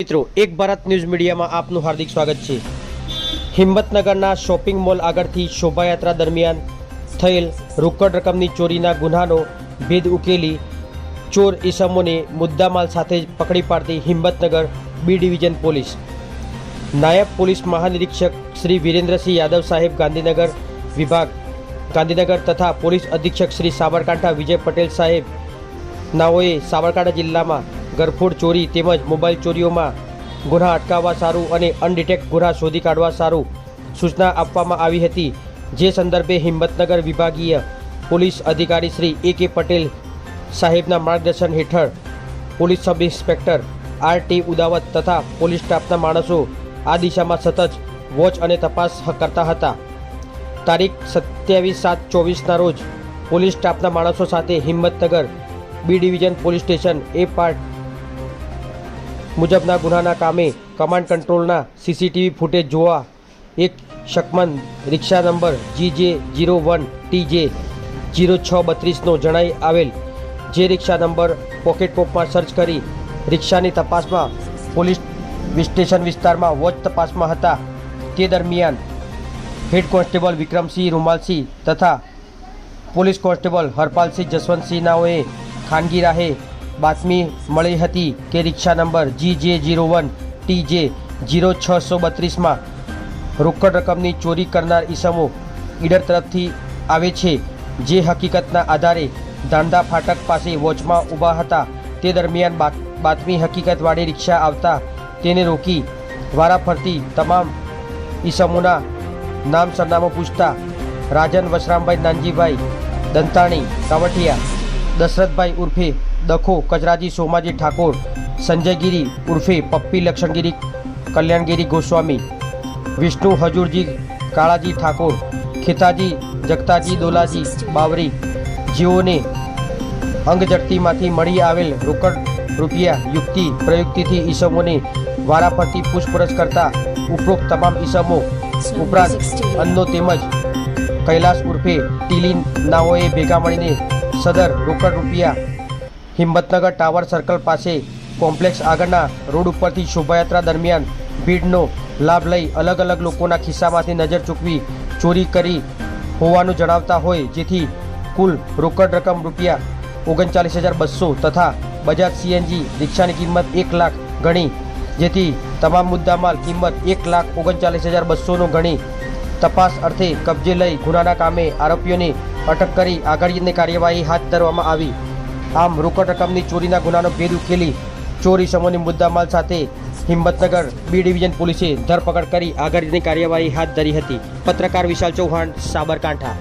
મિત્રો, એક ભારત ન્યૂઝ મીડિયામાં આપનું હાર્દિક સ્વાગત છે. હિંમતનગરના શોપિંગ મોલ આગળથી શોભાયાત્રા દરમિયાન થયેલ રોકડ રકમની ચોરીના ગુન્હાનો ભેદ ઉકેલી ચોર ઈસમોને મુદ્દામાલ સાથે પકડી પાડતી હિંમતનગર બી ડિવિઝન પોલીસ. નાયબ પોલીસ મહાનિરીક્ષક શ્રી વિરેન્દ્રસિંહ યાદવ સાહેબ ગાંધીનગર વિભાગ, ગાંધીનગર તથા પોલીસ અધિક્ષક શ્રી સાબરકાંઠા વિજય પટેલ સાહેબ નાઓએ સાબરકાંઠા જિલ્લામાં ગરફોડ ચોરી તેમજ મોબાઈલ ચોરીઓમાં ગુના અટકાવવા સારું અને અનડિટેક્ટ ગુના શોધી કાઢવા સારું સૂચના આપવામાં આવી હતી. જે સંદર્ભે હિંમતનગર વિભાગીય પોલીસ અધિકારી શ્રી એ કે પટેલ સાહેબના માર્ગદર્શન હેઠળ police sub inspector R T Udavat તથા પોલીસ સ્ટાફના માણસો આ દિશામાં સતત વોચ અને તપાસ કરતા હતા. તારીખ સત્યાવીસ સાત ચોવીસના રોજ પોલીસ સ્ટાફના માણસો સાથે Himmatnagar B division police station A part મુજબના ગુનાના કામે કમાન્ડ કંટ્રોલના સીસીટીવી ફૂટેજ જોવા એક શકમન રિક્ષા number G J zero one T J zero છ બત્રીસનો જણાઈ આવેલ, જે રિક્ષા નંબર પોકેટ કોપમાં સર્ચ કરી રિક્ષાની તપાસમાં પોલીસ સ્ટેશન વિસ્તારમાં વોચ તપાસમાં હતા. તે દરમિયાન હેડ કોન્સ્ટેબલ વિક્રમસિંહ રૂમાલસિંહ તથા પોલીસ કોન્સ્ટેબલ હરપાલસિંહ જસવંતસિંહ નાઓએ ખાનગી રાહે બાતમી મળી હતી કે રિક્ષા number G J zero one T J zero છસો બત્રીસમાં રોકડ રકમની ચોરી કરનાર ઈસમો ઈડર તરફથી આવે છે. જે હકીકતના આધારે ધાંધા ફાટક પાસે વોચમાં ઊભા હતા. તે દરમિયાન બાત- બાતમી હકીકતવાળી રિક્ષા આવતા તેને રોકી વારાફરતી તમામ ઈસમોના નામ સરનામું પૂછતા રાજન વશરામભાઈ નાનજીભાઈ દંતાણી કાવઠિયા દશરથભાઈ ઉર્ફે દખો કચરાજી સોમાજી ઠાકોર, સંજયગીરી ઉર્ફે પપ્પી લક્ષણગીરી, કલ્યાણગીરી ગોસ્વામી, વિષ્ણુ હજુરજી કાળાજી ઠાકોર, ખેતાજી જગતાજી દોલાજી બાવરી, જેઓને અંગજડતીમાંથી મળી આવેલ રોકડ રૂપિયા યુક્તિ પ્રયુક્તિથી ઈસમોને વારાફરતી પૂછપરછ કરતા ઉપરોક્ત તમામ ઈસમો ઉપરાંત અન્નો તેમજ કૈલાસ ઉર્ફે ટીલીન નાઓએ ભેગા મળીને સદર રોકડ રૂપિયા. હિંમતનગર ટાવર સર્કલ પાસે કોમ્પ્લેક્સ આગળના રોડ ઉપરથી શોભાયાત્રા દરમિયાન ભીડનો લાભ લઈ અલગ અલગ લોકોના ખિસ્સામાંથી નજર ચૂકવી ચોરી કરી હોવાનું જણાવતા હોય, જેથી કુલ રોકડ રકમ રૂપિયા ઓગણચાલીસ હજાર બસો તથા બજાજ સીએનજી રિક્ષાની કિંમત એક લાખ ગણી, જેથી તમામ મુદ્દામાલ કિંમત એક લાખ ઓગણચાલીસ હજાર બસોનો ગણી. તપાસ અર્થે કબજે લઈ ગુનાના કામે આરોપીઓને અટક કરી આગળની કાર્યવાહી હાથ ધરવામાં આવી. આમ રોકડ રકમની ચોરીના ગુનાનો ભેદ ઉકેલી ચોરી સમૂહની મુદ્દામાલ સાથે હિંમતનગર બી ડિવિઝન પોલીસે ધરપકડ કરી આગળની કાર્યવાહી હાથ ધરી હતી. પત્રકાર વિશાલ ચૌહાણ, સાબરકાંઠા.